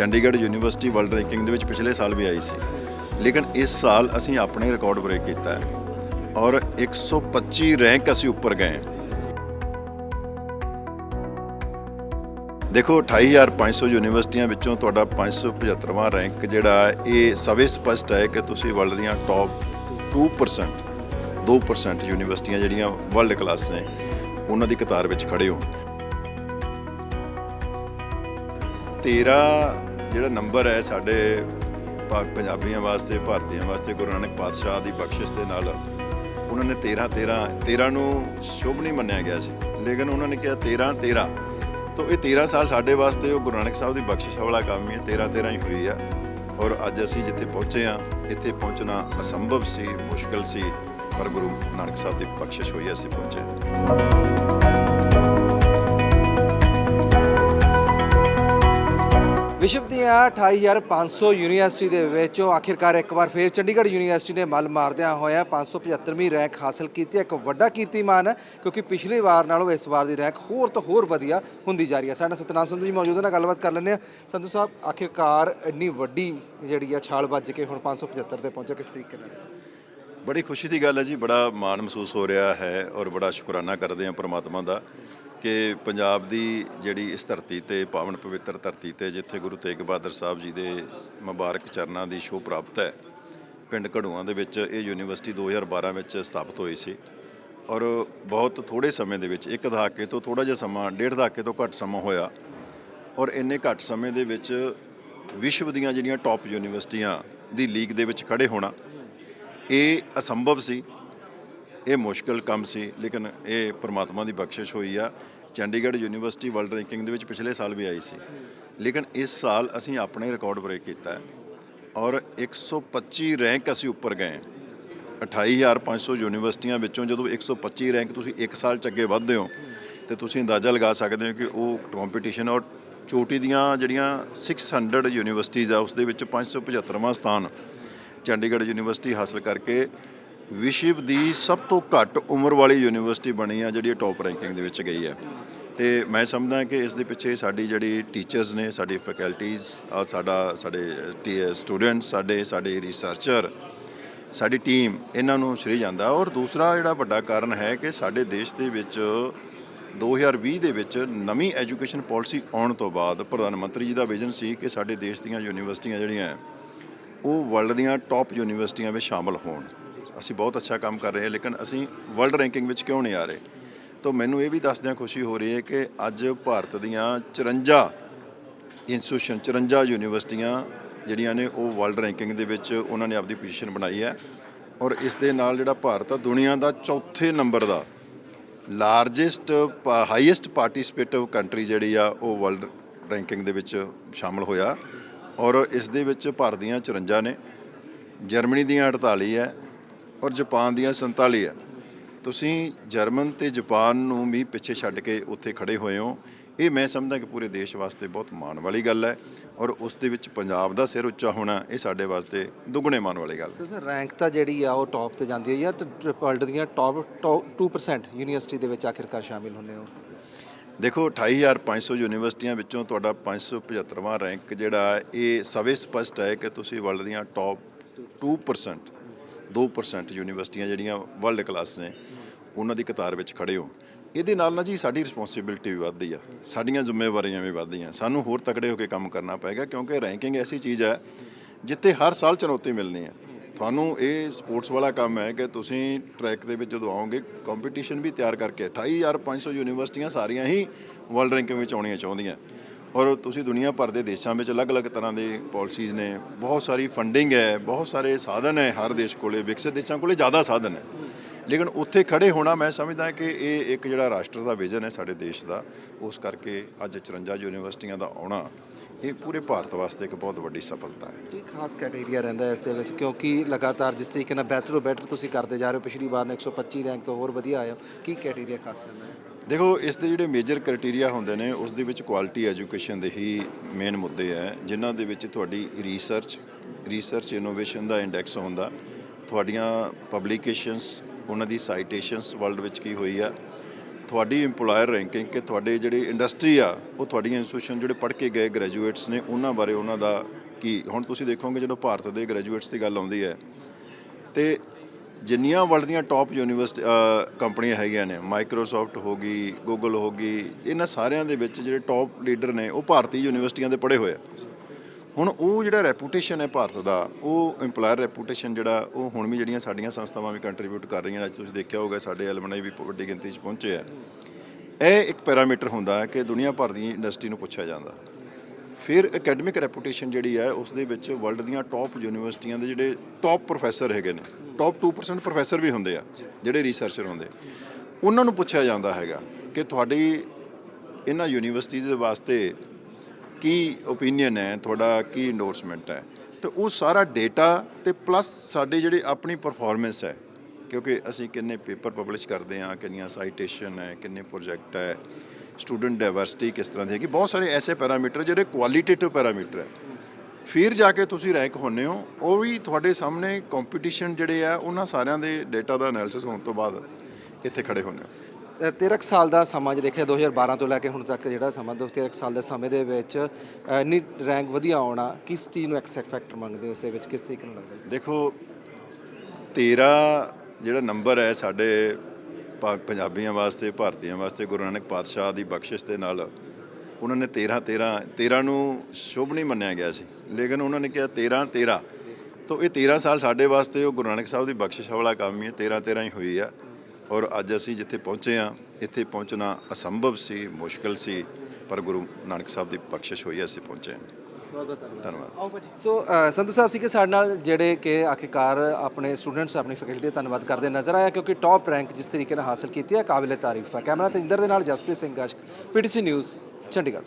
Chandigarh university world ranking ਦੇ ਵਿੱਚ ਪਿਛਲੇ ਸਾਲ ਵੀ ਆਈ ਸੀ। ਲੇਕਿਨ ਇਸ ਸਾਲ ਅਸੀਂ ਆਪਣੇ ਰਿਕਾਰਡ ਬ੍ਰੇਕ ਕੀਤਾ ਹੈ ਔਰ 125 ਰੈਂਕ ਅਸੀਂ ਉੱਪਰ ਗਏ ਹਾਂ। ਦੇਖੋ 28500 ਯੂਨੀਵਰਸਿਟੀਆਂ ਵਿੱਚੋਂ ਤੁਹਾਡਾ 575ਵਾਂ ਰੈਂਕ ਜਿਹੜਾ ਇਹ ਸਵੇ ਸਪਸ਼ਟ ਹੈ ਕਿ ਤੁਸੀਂ ਵਰਲਡ ਦੀਆਂ ਟੌਪ 2% 2% ਯੂਨੀਵਰਸਿਟੀਆਂ ਜਿਹੜੀਆਂ ਵਰਲਡ ਕਲਾਸ ਨੇ, ਉਹਨਾਂ ਦੀ ਕਤਾਰ ਵਿੱਚ ਖੜੇ ਹੋ। 13 ਜਿਹੜਾ ਨੰਬਰ ਹੈ ਸਾਡੇ ਪਾ- ਪੰਜਾਬੀਆਂ ਵਾਸਤੇ, ਭਾਰਤੀਆਂ ਵਾਸਤੇ ਗੁਰੂ ਨਾਨਕ ਪਾਤਸ਼ਾਹ ਦੀ ਬਖਸ਼ਿਸ਼ ਦੇ ਨਾਲ ਉਹਨਾਂ ਨੇ 13 13 13 ਨੂੰ ਸ਼ੁਭ ਨਹੀਂ ਮੰਨਿਆ ਗਿਆ ਸੀ। ਲੇਕਿਨ ਉਹਨਾਂ ਨੇ ਕਿਹਾ 13 13 ਤਾਂ ਇਹ 13 ਸਾਲ ਸਾਡੇ ਵਾਸਤੇ ਉਹ ਗੁਰੂ ਨਾਨਕ ਸਾਹਿਬ ਦੀ ਬਖਸ਼ਿਸ਼ ਵਾਲਾ ਕੰਮ ਹੀ ਹੈ। 13 13 ਹੀ ਹੋਈ ਆ। ਔਰ ਅੱਜ ਅਸੀਂ ਜਿੱਥੇ ਪਹੁੰਚੇ ਆ ਇੱਥੇ ਪਹੁੰਚਣਾ ਅਸੰਭਵ ਸੀ, ਮੁਸ਼ਕਲ ਸੀ, ਪਰ ਗੁਰੂ ਨਾਨਕ ਸਾਹਿਬ ਦੀ ਬਖਸ਼ਿਸ਼ ਹੋਈ, ਅਸੀਂ ਪਹੁੰਚੇ ਹਾਂ ਵਿਸ਼ਵ ਦੀਆਂ 28500 ਯੂਨੀਵਰਸਿਟੀ ਦੇ ਵਿੱਚੋਂ। ਆਖਿਰਕਾਰ ਇੱਕ ਵਾਰ ਫੇਰ ਚੰਡੀਗੜ੍ਹ ਯੂਨੀਵਰਸਿਟੀ ਨੇ ਮੱਲ ਮਾਰਦਿਆਂ ਹੋਇਆ 575ਵੀਂ ਰੈਂਕ ਹਾਸਲ ਕੀਤੀ। ਹੈ। ਇੱਕ ਵੱਡਾ ਕੀਰਤੀਮਾਨ ਹੈ ਕਿਉਂਕਿ ਪਿਛਲੀ ਵਾਰ ਨਾਲੋਂ ਇਸ ਵਾਰ ਦੀ ਰੈਂਕ ਹੋਰ ਤੋਂ ਹੋਰ ਵਧੀਆ ਹੁੰਦੀ ਜਾ ਰਹੀ ਹੈ। ਸਾਡਾ ਸਤਨਾਮ ਸੰਧੂ ਜੀ ਮੌਜੂਦ ਨਾਲ ਗੱਲਬਾਤ ਕਰ ਲੈਂਦੇ ਆ ਸੰਧੂ ਸਾਹਿਬ, ਆਖਿਰਕਾਰ ਇੰਨੀ ਵੱਡੀ ਜਿਹੜੀ ਆ ਛਾਲ ਵੱਜ ਕੇ ਹੁਣ 575 ਤੇ ਪਹੁੰਚਿਆ, ਕਿਸ ਤਰੀਕੇ ਨਾਲ? ਬੜੀ ਖੁਸ਼ੀ ਦੀ ਗੱਲ ਹੈ ਜੀ, ਬੜਾ ਮਾਣ ਮਹਿਸੂਸ ਹੋ ਰਿਹਾ ਹੈ ਔਰ ਬੜਾ ਸ਼ੁਕਰਾਨਾ ਕਰਦੇ ਹਾਂ ਪ੍ਰਮਾਤਮਾ ਦਾ। ਕਿ ਪੰਜਾਬ ਦੀ ਜਿਹੜੀ ਇਸ ਧਰਤੀ ਤੇ, ਪਾਵਨ ਪਵਿੱਤਰ ਧਰਤੀ ਤੇ, ਜਿੱਥੇ ਗੁਰੂ ਤੇਗ ਬਹਾਦਰ ਸਾਹਿਬ ਜੀ ਦੇ ਮੁਬਾਰਕ ਚਰਨਾਂ ਦੀ ਸ਼ੋਅ ਪ੍ਰਾਪਤ ਹੈ, ਪਿੰਡ ਘੜੂਆਂ ਦੇ ਵਿੱਚ ਇਹ ਯੂਨੀਵਰਸਿਟੀ 2012 ਵਿੱਚ ਸਥਾਪਿਤ ਹੋਈ ਸੀ। ਔਰ ਬਹੁਤ ਥੋੜੇ ਸਮੇਂ ਦੇ ਵਿੱਚ, ਇੱਕ ਦਹਾਕੇ ਤੋਂ ਥੋੜਾ ਜਿਹਾ ਸਮਾਂ, ਡੇਢ ਦਹਾਕੇ ਤੋਂ ਘੱਟ ਸਮਾਂ ਹੋਇਆ। ਔਰ ਇੰਨੇ ਘੱਟ ਸਮੇਂ ਦੇ ਵਿੱਚ ਵਿਸ਼ਵ ਦੀਆਂ ਜਿਹੜੀਆਂ ਟੌਪ ਯੂਨੀਵਰਸਿਟੀਆਂ ਦੀ ਲੀਗ ਦੇ ਵਿੱਚ ਖੜੇ ਹੋਣਾ, ਇਹ ਅਸੰਭਵ ਸੀ। ਇਹ ਮੁਸ਼ਕਲ ਕੰਮ ਸੀ, ਲੇਕਿਨ ਇਹ ਪ੍ਰਮਾਤਮਾ ਦੀ ਬਖਸ਼ਿਸ਼ ਹੋਈ ਆ। ਚੰਡੀਗੜ੍ਹ ਯੂਨੀਵਰਸਿਟੀ ਵਰਲਡ ਰੈਂਕਿੰਗ ਦੇ ਵਿੱਚ ਪਿਛਲੇ ਸਾਲ ਵੀ ਆਈ ਸੀ। ਲੇਕਿਨ ਇਸ ਸਾਲ ਅਸੀਂ ਆਪਣੇ ਰਿਕਾਰਡ ਬ੍ਰੇਕ ਕੀਤਾ ਹੈ। ਔਰ 125 ਰੈਂਕ ਅਸੀਂ ਉੱਪਰ ਗਏ ਹਾਂ। 28500 ਯੂਨੀਵਰਸਿਟੀਆਂ ਵਿੱਚੋਂ ਜਦੋਂ 125 ਰੈਂਕ ਤੁਸੀਂ ਇੱਕ ਸਾਲ ਚ ਅੱਗੇ ਵਧਦੇ ਹੋ, ਤੇ ਤੁਸੀਂ ਅੰਦਾਜ਼ਾ ਲਗਾ ਸਕਦੇ ਹੋ ਕਿ ਉਹ ਕੰਪੀਟੀਸ਼ਨ ਔਰ ਚੋਟੀ ਦੀਆਂ ਜਿਹੜੀਆਂ 600 ਯੂਨੀਵਰਸਿਟੀਜ਼ ਆ, ਉਸ ਦੇ ਵਿੱਚ 575ਵਾਂ ਸਥਾਨ ਚੰਡੀਗੜ੍ਹ ਯੂਨੀਵਰਸਿਟੀ ਹਾਸਲ ਕਰਕੇ ਵਿਸ਼ਵ ਦੀ ਸਭ ਤੋਂ ਘੱਟ ਉਮਰ ਵਾਲੀ ਯੂਨੀਵਰਸਿਟੀ ਬਣੀ ਆ, ਜਿਹੜੀ ਟੌਪ ਰੈਂਕਿੰਗ ਦੇ ਵਿੱਚ ਗਈ ਹੈ। ਤੇ ਮੈਂ ਸਮਝਦਾ ਕਿ ਇਸ ਦੇ ਪਿੱਛੇ ਸਾਡੀ ਜਿਹੜੀ ਟੀਚਰਸ ਨੇ, ਸਾਡੀ ਫੈਕਲਟੀਜ਼ ਆ ਸਾਡਾ, ਸਾਡੇ ਸਟੂਡੈਂਟਸ ਸਾਡੇ ਸਾਡੇ ਰਿਸਰਚਰ ਸਾਡੀ ਟੀਮ ਇਹਨਾਂ ਨੂੰ ਸ਼੍ਰੀ ਜਾਂਦਾ। ਔਰ ਦੂਸਰਾ ਜਿਹੜਾ ਵੱਡਾ ਕਾਰਨ ਹੈ ਕਿ ਸਾਡੇ ਦੇਸ਼ ਦੇ ਵਿੱਚ 2020 ਦੇ ਵਿੱਚ ਨਵੀਂ ਐਜੂਕੇਸ਼ਨ ਪਾਲਿਸੀ ਆਉਣ ਤੋਂ ਬਾਅਦ ਪ੍ਰਧਾਨ ਮੰਤਰੀ ਜੀ ਦਾ ਵਿਜ਼ਨ ਸੀ ਕਿ ਸਾਡੇ ਦੇਸ਼ ਦੀਆਂ ਯੂਨੀਵਰਸਿਟੀਆਂ ਜਿਹੜੀਆਂ, ਉਹ ਵਰਲਡ ਦੀਆਂ ਟੌਪ ਯੂਨੀਵਰਸਿਟੀਆਂ ਵਿੱਚ ਸ਼ਾਮਲ ਹੋਣ। ਅਸੀਂ ਬਹੁਤ ਅੱਛਾ ਕੰਮ ਕਰ ਰਹੇ ਹਾਂ, ਲੇਕਿਨ ਅਸੀਂ ਵਰਲਡ ਰੈਂਕਿੰਗ ਵਿੱਚ ਕਿਉਂ ਨਹੀਂ ਆ ਰਹੇ? ਤਾਂ ਮੈਨੂੰ ਇਹ ਵੀ ਦੱਸਦਿਆਂ ਖੁਸ਼ੀ ਹੋ ਰਹੀ ਹੈ ਕਿ ਅੱਜ ਭਾਰਤ ਦੀਆਂ 54 ਇੰਸਟੀਟਿਊਸ਼ਨ 54 ਯੂਨੀਵਰਸਿਟੀਆਂ ਜਿਹੜੀਆਂ ਨੇ ਉਹ ਵਰਲਡ ਰੈਂਕਿੰਗ ਦੇ ਵਿੱਚ ਉਹਨਾਂ ਨੇ ਆਪਦੀ ਪੋਜੀਸ਼ਨ ਬਣਾਈ ਹੈ ਔਰ ਇਸ ਦੇ ਨਾਲ ਜਿਹੜਾ ਭਾਰਤ ਆ, ਦੁਨੀਆ ਦਾ ਚੌਥੇ ਨੰਬਰ ਦਾ ਲਾਰਜੈਸਟ ਹਾਈਐਸਟ ਪਾਰਟਿਸਿਪੇਟਿਵ ਕੰਟਰੀ ਜਿਹੜੀ ਆ, ਉਹ ਵਰਲਡ ਰੈਂਕਿੰਗ ਦੇ ਵਿੱਚ ਸ਼ਾਮਲ ਹੋਇਆ ਔਰ ਇਸ ਦੇ ਵਿੱਚ ਭਾਰਤ ਦੀਆਂ 54 ਨੇ, ਜਰਮਨੀ ਦੀਆਂ 48 ਹੈ ਔਰ ਜਾਪਾਨ ਦੀਆਂ 47 ਹੈ। ਤੁਸੀਂ ਜਰਮਨ ਤੇ ਜਾਪਾਨ ਨੂੰ ਵੀ ਪਿੱਛੇ ਛੱਡ ਕੇ ਉੱਥੇ ਖੜੇ ਹੋਏ ਹੋ। ਇਹ ਮੈਂ ਸਮਝਦਾ ਕਿ ਪੂਰੇ ਦੇਸ਼ ਵਾਸਤੇ ਬਹੁਤ ਮਾਣ ਵਾਲੀ ਗੱਲ ਹੈ ਔਰ ਉਸ ਦੇ ਵਿੱਚ ਪੰਜਾਬ ਦਾ ਸਿਰ ਉੱਚਾ ਹੋਣਾ ਇਹ ਸਾਡੇ ਵਾਸਤੇ ਦੁੱਗਣੇ ਮਾਣ ਵਾਲੀ ਗੱਲ ਹੈ। ਤੁਸੀਂ ਰੈਂਕ ਤਾਂ ਜਿਹੜੀ ਆ ਉਹ ਟੌਪ ਤੇ ਜਾਂਦੀ ਹੋਈ ਆ ਤੇ ਵਰਲਡ ਦੀਆਂ ਟੌਪ 2% ਯੂਨੀਵਰਸਿਟੀ ਦੇ ਵਿੱਚ ਆਖਿਰਕਾਰ ਸ਼ਾਮਿਲ ਹੁੰਦੇ ਹੋ? ਦੇਖੋ 28500 ਯੂਨੀਵਰਸਿਟੀਆਂ ਵਿੱਚੋਂ ਤੁਹਾਡਾ 575ਵਾਂ ਰੈਂਕ ਜਿਹੜਾ ਹੈ, ਇਹ ਸਵੇ ਸਪਸ਼ਟ ਹੈ ਕਿ ਤੁਸੀਂ ਵਰਲਡ ਦੀਆਂ ਟੌਪ 2% 2% ਯੂਨੀਵਰਸਿਟੀਆਂ ਜਿਹੜੀਆਂ ਵਰਲਡ ਕਲਾਸ ਨੇ, ਉਹਨਾਂ ਦੀ ਕਤਾਰ ਵਿੱਚ ਖੜੇ ਹੋ। ਇਹਦੇ ਨਾਲ ਨਾ ਜੀ ਸਾਡੀ ਰਿਸਪੌਂਸਿਬਿਲਟੀ ਵੀ ਵੱਧਦੀ ਆ। ਸਾਡੀਆਂ ਜ਼ਿੰਮੇਵਾਰੀਆਂ ਵੀ ਵੱਧਦੀਆਂ। ਸਾਨੂੰ ਹੋਰ ਤਕੜੇ ਹੋ ਕੇ ਕੰਮ ਕਰਨਾ ਪਏਗਾ, ਕਿਉਂਕਿ ਰੈਂਕਿੰਗ ਐਸੀ ਚੀਜ਼ ਹੈ ਜਿੱਥੇ ਹਰ ਸਾਲ ਚੁਣੌਤੀ ਮਿਲਣੀ ਹੈ ਤੁਹਾਨੂੰ ਇਹ ਸਪੋਰਟਸ ਵਾਲਾ ਕੰਮ ਹੈ ਕਿ ਤੁਸੀਂ ਟਰੈਕ ਦੇ ਵਿੱਚ ਜਦੋਂ ਆਓਗੇ ਕੰਪੀਟੀਸ਼ਨ ਵੀ ਤਿਆਰ ਕਰਕੇ 28500 ਯੂਨੀਵਰਸਿਟੀਆਂ ਸਾਰੀਆਂ ਹੀ ਵਰਲਡ ਰੈਂਕਿੰਗ ਵਿੱਚ ਆਉਣੀਆਂ ਚਾਹੁੰਦੀਆਂ। ਔਰ ਤੁਸੀਂ ਦੁਨੀਆ ਭਰ ਦੇ ਦੇਸ਼ਾਂ ਵਿੱਚ ਅਲੱਗ-ਅਲੱਗ ਤਰ੍ਹਾਂ ਦੇ ਪਾਲਿਸੀਜ਼ ਨੇ, ਬਹੁਤ ਸਾਰੀ ਫੰਡਿੰਗ ਹੈ, ਬਹੁਤ ਸਾਰੇ ਸਾਧਨ ਹੈ ਹਰ ਦੇਸ਼ ਕੋਲੇ, ਵਿਕਸਿਤ ਦੇਸ਼ਾਂ ਕੋਲੇ ਜ਼ਿਆਦਾ ਸਾਧਨ ਹੈ। ਲੇਕਿਨ ਉੱਥੇ ਖੜੇ ਹੋਣਾ ਮੈਂ ਸਮਝਦਾ ਕਿ ਇਹ ਇੱਕ ਜਿਹੜਾ ਰਾਸ਼ਟਰ ਦਾ ਵਿਜ਼ਨ ਹੈ ਸਾਡੇ ਦੇਸ਼ ਦਾ, ਉਸ ਕਰਕੇ ਅੱਜ 54 ਯੂਨੀਵਰਸਿਟੀਆਂ ਦਾ ਆਉਣਾ, ਇਹ ਪੂਰੇ ਭਾਰਤ ਵਾਸਤੇ ਇੱਕ ਬਹੁਤ ਵੱਡੀ ਸਫਲਤਾ ਹੈ। ਕੀ ਖਾਸ ਕ੍ਰਾਈਟੇਰੀਆ ਰਹਿੰਦਾ ਹੈ ਇਸ ਦੇ ਵਿੱਚ? ਕਿਉਂਕਿ ਲਗਾਤਾਰ ਜਿਸ ਤਰੀਕੇ ਨਾਲ ਬਿਹਤਰ ਤੋਂ ਬਿਹਤਰ ਤੁਸੀਂ ਕਰਦੇ ਜਾ ਰਹੇ ਹੋ, ਪਿਛਲੀ ਵਾਰ ਨੇ 125 ਰੈਂਕ ਤੋਂ ਹੋਰ ਵਧੀਆ ਆਇਆ ਕੀ ਕ੍ਰਾਈਟੇਰੀਆ ਖਾਸ ਰਹਿੰਦਾ ਹੈ? ਦੇਖੋ, ਇਸ ਦੇ ਜਿਹੜੇ ਮੇਜਰ ਕ੍ਰਾਈਟੇਰੀਆ ਹੁੰਦੇ ਨੇ, ਉਸ ਦੇ ਵਿੱਚ ਕੁਆਲਿਟੀ ਐਜੂਕੇਸ਼ਨ ਦੇ ਹੀ ਮੇਨ ਮੁੱਦੇ ਹੈ ਜਿਨ੍ਹਾਂ ਦੇ ਵਿੱਚ ਤੁਹਾਡੀ ਰਿਸਰਚ ਰਿਸਰਚ ਇਨੋਵੇਸ਼ਨ ਦਾ ਇੰਡੈਕਸ ਹੁੰਦਾ। ਤੁਹਾਡੀਆਂ ਪਬਲੀਕੇਸ਼ਨਸ ਉਹਨਾਂ ਦੀ ਸਾਈਟੇਸ਼ਨਸ ਵਰਲਡ ਵਿੱਚ ਕੀ ਹੋਈ ਆ। ਤੁਹਾਡੀ EMPLOYER ਰੈਂਕਿੰਗ ਕਿ ਤੁਹਾਡੇ ਜਿਹੜੀ ਇੰਡਸਟਰੀ ਆ, ਉਹ ਤੁਹਾਡੀਆਂ ਇੰਸਟੀਟਿਊਸ਼ਨ ਜਿਹੜੇ ਪੜ੍ਹ ਕੇ ਗਏ ਗ੍ਰੈਜੂਏਟਸ ਨੇ, ਉਹਨਾਂ ਬਾਰੇ ਉਹਨਾਂ ਦਾ ਕੀ ਹੁਣ ਤੁਸੀਂ ਦੇਖੋਗੇ ਜਦੋਂ ਭਾਰਤ ਦੇ ਗ੍ਰੈਜੂਏਟਸ ਦੀ ਗੱਲ ਆਉਂਦੀ ਹੈ ਤੇ ਜਿੰਨੀਆਂ ਵਰਲਡ ਦੀਆਂ ਟੌਪ ਯੂਨੀਵਰਸਿਟੀ ਕੰਪਨੀਆਂ ਹੈਗੀਆਂ ਨੇ ਮਾਈਕਰੋਸਾਫਟ ਹੋ ਗਈ ਗੂਗਲ ਹੋ ਗਈ, ਇਹਨਾਂ ਸਾਰਿਆਂ ਦੇ ਵਿੱਚ ਜਿਹੜੇ ਟੌਪ ਲੀਡਰ ਨੇ, ਉਹ ਭਾਰਤੀ ਯੂਨੀਵਰਸਿਟੀਆਂ ਦੇ ਪੜ੍ਹੇ ਹੋਏ ਆ। ਹੁਣ ਉਹ ਜਿਹੜਾ ਰੈਪੂਟੇਸ਼ਨ ਹੈ ਭਾਰਤ ਦਾ, ਉਹ EMPLOYER ਰੈਪੂਟੇਸ਼ਨ ਜਿਹੜਾ, ਉਹ ਹੁਣ ਵੀ ਜਿਹੜੀਆਂ ਸਾਡੀਆਂ ਸੰਸਥਾਵਾਂ ਵੀ ਕੰਟਰੀਬਿਊਟ ਕਰ ਰਹੀਆਂ ਅੱਜ ਤੁਸੀਂ ਦੇਖਿਆ ਹੋਊਗਾ, ਸਾਡੇ ਐਲਮਨਾਈ ਵੀ ਵੱਡੀ ਗਿਣਤੀ 'ਚ ਪਹੁੰਚੇ ਆ। ਇਹ ਇੱਕ ਪੈਰਾਮੀਟਰ ਹੁੰਦਾ ਹੈ ਕਿ ਦੁਨੀਆ ਭਰ ਦੀ ਇੰਡਸਟਰੀ ਨੂੰ ਪੁੱਛਿਆ ਜਾਂਦਾ। ਫਿਰ ਅਕੈਡਮਿਕ ਰੈਪੂਟੇਸ਼ਨ ਜਿਹੜੀ ਹੈ ਉਸ ਦੇ ਵਿੱਚ ਵਰਲਡ ਦੀਆਂ ਟੌਪ ਯੂਨੀਵਰਸਿਟੀਆਂ ਦੇ ਜਿਹੜੇ ਟੌਪ ਪ੍ਰੋਫੈਸਰ ਹੈਗੇ ਨੇ ਟੌਪ 2% ਪ੍ਰੋਫੈਸਰ ਵੀ ਹੁੰਦੇ ਆ, ਜਿਹੜੇ ਰਿਸਰਚਰ ਹੁੰਦੇ ਉਹਨਾਂ ਨੂੰ ਪੁੱਛਿਆ ਜਾਂਦਾ ਹੈਗਾ ਕਿ ਤੁਹਾਡੀ ਇਹਨਾਂ ਯੂਨੀਵਰਸਿਟੀਜ਼ ਦੇ ਵਾਸਤੇ ਕੀ ਓਪੀਨੀਅਨ ਹੈ, ਤੁਹਾਡਾ ਕੀ ਇੰਡੋਰਸਮੈਂਟ ਹੈ? ਤੇ ਉਹ ਸਾਰਾ ਡੇਟਾ ਤੇ ਪਲੱਸ ਸਾਡੇ ਜਿਹੜੇ ਆਪਣੀ ਪਰਫਾਰਮੈਂਸ ਹੈ, ਕਿਉਂਕਿ ਅਸੀਂ ਕਿੰਨੇ ਪੇਪਰ ਪਬਲਿਸ਼ ਕਰਦੇ ਹਾਂ, ਕਿੰਨੀਆਂ ਸਾਈਟੇਸ਼ਨ ਹੈ, ਕਿੰਨੇ ਪ੍ਰੋਜੈਕਟ ਹੈ ਸਟੂਡੈਂਟ ਡਾਈਵਰਸਿਟੀ ਕਿਸ ਤਰ੍ਹਾਂ ਦੀ ਹੈਗੀ? ਬਹੁਤ ਸਾਰੇ ਐਸੇ ਪੈਰਾਮੀਟਰ ਜਿਹੜੇ ਕੁਆਲੀਟੇਟਿਵ ਪੈਰਾਮੀਟਰ ਹੈ। ਫਿਰ ਜਾ ਕੇ ਤੁਸੀਂ ਰੈਂਕ ਹੁੰਨੇ ਹੋ ਉਹ ਵੀ ਤੁਹਾਡੇ ਸਾਹਮਣੇ ਕੰਪੀਟੀਸ਼ਨ ਜਿਹੜੇ ਆ ਉਹਨਾਂ ਸਾਰਿਆਂ ਦੇ ਡੇਟਾ ਦਾ ਐਨਾਲਿਸਿਸ ਹੋਣ ਤੋਂ ਬਾਅਦ ਇੱਥੇ ਖੜੇ ਹੁੰਨੇ ਹੋ। ਅ, 13 ਕੁ ਸਾਲ ਦਾ ਸਮਾਂ ਜੇ ਦੇਖਿਆ 2012 ਤੋਂ ਲੈ ਕੇ ਹੁਣ ਤੱਕ ਜਿਹੜਾ ਸਮਾਂ ਦੋ 13 ਕੁ ਸਾਲ ਦੇ ਸਮੇਂ ਦੇ ਵਿੱਚ ਇੰਨੀ ਰੈਂਕ ਵਧੀਆ ਆਉਣਾ ਕਿਸ ਚੀਜ਼ ਨੂੰ ਐਕਸੈਕਟ ਫੈਕਟਰ ਮੰਗਦੇ ਹੋ ਉਸ ਦੇ ਵਿੱਚ ਕਿਸ ਤਰੀਕੇ ਨਾਲ ਲੱਗਦਾ? ਦੇਖੋ 13 ਜਿਹੜਾ ਨੰਬਰ ਹੈ ਸਾਡੇ ਪਾ- ਪੰਜਾਬੀਆਂ ਵਾਸਤੇ, ਭਾਰਤੀਆਂ ਵਾਸਤੇ ਗੁਰੂ ਨਾਨਕ ਪਾਤਸ਼ਾਹ ਦੀ ਬਖਸ਼ਿਸ਼ ਦੇ ਨਾਲ ਉਹਨਾਂ ਨੇ 13 13 13 ਨੂੰ ਸ਼ੁਭ ਨਹੀਂ ਮੰਨਿਆ ਗਿਆ ਸੀ। ਲੇਕਿਨ ਉਹਨਾਂ ਨੇ ਕਿਹਾ 13 13 ਤੋਂ ਇਹ 13 ਸਾਲ ਸਾਡੇ ਵਾਸਤੇ ਉਹ ਗੁਰੂ ਨਾਨਕ ਸਾਹਿਬ ਦੀ ਬਖਸ਼ਿਸ਼ ਵਾਲਾ ਕੰਮ ਹੀ ਹੈ। 13 13 ਹੀ ਹੋਈ ਆ। ਔਰ ਅੱਜ ਅਸੀਂ ਜਿੱਥੇ ਪਹੁੰਚੇ ਆ ਇੱਥੇ ਪਹੁੰਚਣਾ ਅਸੰਭਵ ਸੀ, ਮੁਸ਼ਕਲ ਸੀ, ਪਰ ਗੁਰੂ ਨਾਨਕ ਸਾਹਿਬ ਦੀ ਬਖਸ਼ਿਸ਼ ਹੋਈ ਅਸੀਂ ਪਹੁੰਚੇ ਹਾਂ। ਬਹੁਤ ਬਹੁਤ ਧੰਨਵਾਦ। ਧੰਨਵਾਦ। ਆਓ ਭਾਜੀ। ਸੋ ਸੰਧੂ ਸਾਹਿਬ ਸੀ ਕਿ ਸਾਡੇ ਨਾਲ ਜਿਹੜੇ ਕਿ ਆਖਿਰਕਾਰ ਆਪਣੇ ਸਟੂਡੈਂਟਸ ਆਪਣੀ ਫੈਕਲਟੀ ਦਾ ਧੰਨਵਾਦ ਕਰਦੇ ਨਜ਼ਰ ਆਇਆ ਕਿਉਂਕਿ ਟੌਪ ਰੈਂਕ ਜਿਸ ਤਰੀਕੇ ਨਾਲ ਹਾਸਲ ਕੀਤੀ ਹੈ ਕਾਬਿਲੇ ਤਾਰੀਫ ਹੈ। ਕੈਮਰਾ ਤੇਂਦਰ ਦੇ ਨਾਲ ਜਸਪ੍ਰੀਤ ਸਿੰਘ ਗਸ਼ਕ ਪੀਟੀਸੀ ਨਿਊਜ਼ ਚੰਡੀਗੜ੍ਹ।